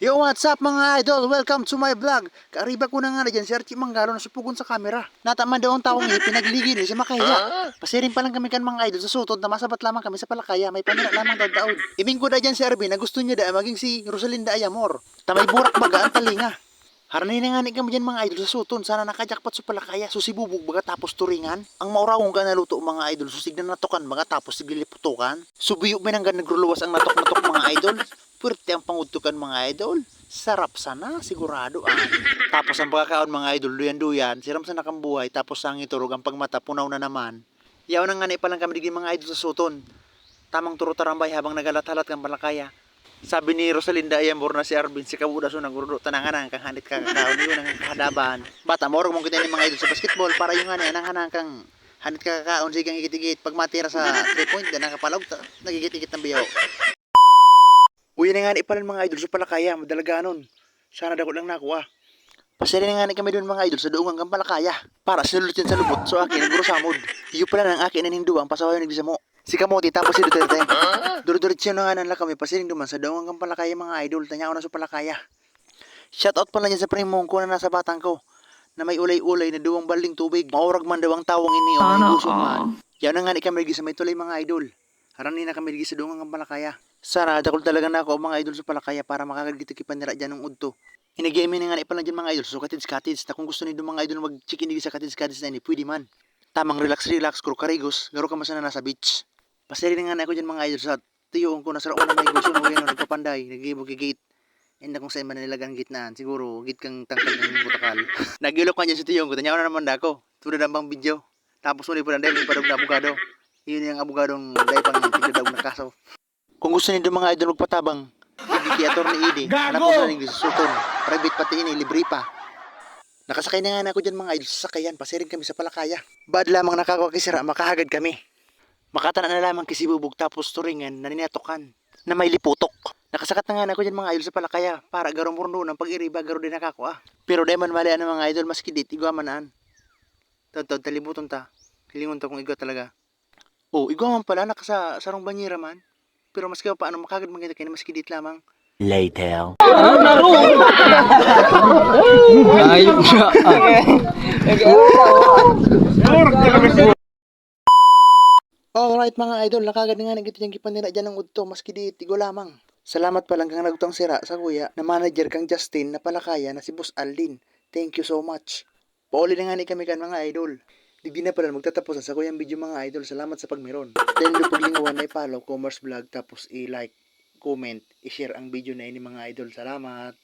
Yo, what's up mga idol? Welcome to my vlog. Kaariba ko na nga na dyan, si Archie Manggalo na supugon sa camera. Nataman daw ang taong ngayon, pinagligi ni si Makaya. Pasirin pa lang kami kan mga idol sa sutod na masabat lamang kami sa palakaya. May panira lamang daw daon. Ibing ko da dyan si Arvin na gusto niya da maging si Rosalinda Ayamor. Tamay burak baga ang talinga. Harani na nga ni dyan mga idol sa suton. Sana nakajakpat sa palakaya. Susibubog baga tapos turingan. Ang maurawong ka naluto mga idol. Susig na natukan baga tapos sigliliputukan. Subiyo may nang nagruluwas ang natok-natok mga idol. Pwerte ang pangutukan mga idol. Sarap sana, sigurado ah. Tapos ang pagkakaon mga idol, duyan-duyan, siram sa nakambuhay, tapos ang iturog ang pagmata, punaw na naman. Yaw na nga na ipalang kami mga idol sa suton. Tamang turo tarambay habang nagalat-halat kang palakaya. Sabi ni Rosalinda Ayambor na si Arvin, si Kabuda so nagurdo tanangan kang hanit ka kakaon yun ang kahadaban. Bata, morog mong kita ni mga idol sa basketball para yung nga anang hanang kang hanit ka kakaon sigang igit-igit pag matira sa 3 point dan nakapalog nagigit-igit ng biyaw. Uy na nga ipalan mga idol sa palakaya, madalaga nun. Sana dako lang nakuha. Pasali na nga ni kami doon mga idol sa duungan kang palakaya. Para sinulutin sa lubot so akin naguro samod. Iyo pala ng akin na hinduang pasawayo nagbisa mo. Si Kamote tapos si Duterte. Duro-diretso na nga nang kami pasiling duman sa duungan kang palakaya mga idol. Tanya ko na sa palakaya. Shoutout pala dyan sa primong ko na nasa batang ko. Na may ulay-ulay na duwang baling tubig. Maurag man daw ang tawang ini o may gusto man. Yan na nga ni kami lagi sa may tulay mga idol. Harani na kami lagi sa duungan kang palakaya. Sara, dakol talaga na ako mga idol sa palakaya para makakagitikipan nila dyan ng udto. Inagay na nga ni pala dyan mga idol so cottage cottage na kung gusto ni mga idol mag-chicken sa cottage cottage na ini, pwede man. Tamang relax relax, kuro karigos, garo ka masana nasa beach. Pasari na nga na ako dyan mga idol sa tiyoon ko na sa una may gusto mo yan nagpapanday, nagibog gate. And kung saan man nilagang gitnaan, siguro git kang tangkal ng butakal. Nagilok ka dyan sa tiyoon ko, tanyaw na naman dako. Tulad ang bang video. Tapos muli pa na dahil padog na abogado. Yun yung abogadong dahil pang tigadaw na kaso. Kung gusto niyo mga idol magpatabang, hindi kay Atty. Edi, anak ko sa ning suton. Private pati ini, libre pa. Nakasakay na nga na ako dyan mga idol sa sakayan, pasirin kami sa palakaya. Bad lamang nakakuha kisira, makahagad kami. Makatana na lamang kisibubog tapos turingan na ninatokan na may liputok. Nakasakat na nga na ako dyan mga idol sa palakaya para garong murno ng pag-iriba garo din nakakuha. Pero dahil man mali ang mga idol mas kidit, igwa manaan. Tantod, talibuton ta. Hilingon ta kung igwa talaga. Oh, igwa man pala, nakasa sarong banyera man. Pero mas kaya paano makagad maganda kayo mas kidit lamang. Later. Siya. Alright mga idol, nakagad nga nang yung gipan nila dyan ng udto, maski di tigo lamang. Salamat pa lang kang nagutang sira sa kuya na manager kang Justin na palakaya na si Boss Aldin. Thank you so much. Pauli na nga ni kami kan mga idol. Di na pala magtatapos sa kuyang video mga idol. Salamat sa pagmeron. Then do paglingawan na i-follow commerce vlog tapos i-like, comment, i-share ang video na ini mga idol. Salamat.